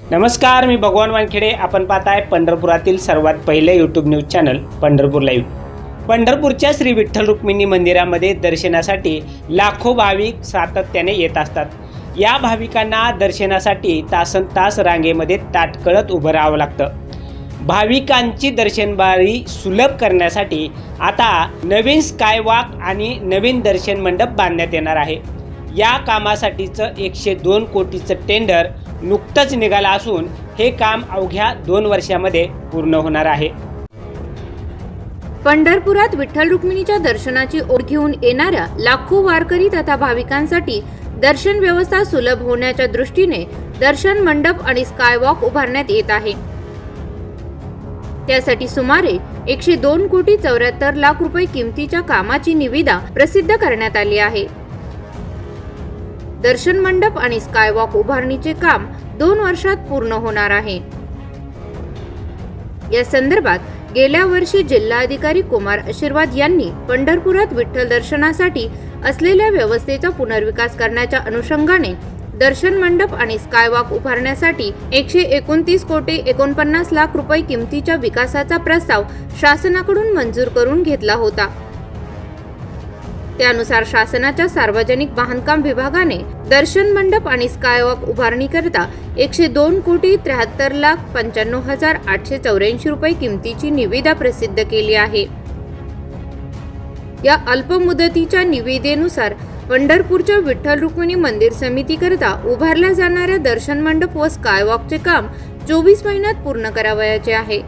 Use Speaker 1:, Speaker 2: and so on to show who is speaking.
Speaker 1: नमस्कार मी भगवान वानखेडे. आपण पाहताय पंढरपुरातील सर्वात पहिले YouTube news channel Pandharpur live पंढरपूरच्या श्री विठ्ठल रुक्मिणी मंदिरामध्ये दर्शनासाठी लाखो भाविक सातत्याने येत असतात. या भाविकांना दर्शनासाठी तासन तास रांगेमध्ये ताटकळत उभं राहावं लागतं. भाविकांची दर्शनबारी सुलभ करण्यासाठी आता नवीन स्कायवॉक आणि नवीन दर्शन मंडप बांधण्यात येणार आहे. या कामासाठीचं एकशे दोन कोटीचं टेंडर नुकतंच निघाला असून हे काम अवघ्या दोन वर्षामध्ये पूर्ण होणार आहे.
Speaker 2: पंढरपुरात विठ्ठल रुक्मिणीच्या दर्शनाची ओढ घेऊन येणाऱ्या लाखो वारकरी तथा भाविकांसाठी दर्शन व्यवस्था सुलभ होण्याच्या दृष्टीने दर्शन मंडप आणि स्कायवॉक उभारण्यात येत आहे. त्यासाठी सुमारे एकशे दोन कोटी चौऱ्याहत्तर लाख रुपये किमतीच्या कामाची निविदा प्रसिद्ध करण्यात आली आहे. दर्शन मंडप आणि स्कायवॉक उभारणीचे काम दोन वर्षात पूर्ण होणार आहे. या संदर्भात गेल्या वर्षी जिल्हाधिकारी कुमार आशीर्वाद यांनी पंढरपुरात विठ्ठल दर्शनासाठी असलेल्या व्यवस्थेचा पुनर्विकास करण्याच्या अनुषंगाने दर्शन मंडप आणि स्कायवॉक उभारण्यासाठी एकशे एकोणतीस कोटी एकोणपन्नास लाख रुपये किमतीच्या विकासाचा प्रस्ताव शासनाकडून मंजूर करून घेतला होता. त्यानुसार शासनाच्या सार्वजनिक बांधकाम विभागाने दर्शन मंडप आणि स्कायवॉक उभारणीकरता एकशे दोन कोटी त्र्याहत्तर लाख पंच्याण्णव हजार आठशे चौऱ्याऐंशी रुपये किमतीची निविदा प्रसिद्ध केली आहे. या अल्पमुदतीच्या निविदेनुसार पंढरपूरच्या विठ्ठल रुक्मिणी मंदिर समितीकरता उभारल्या जाणाऱ्या दर्शन मंडप व स्कायवॉकचे काम चोवीस महिन्यात पूर्ण करावयाचे आहे.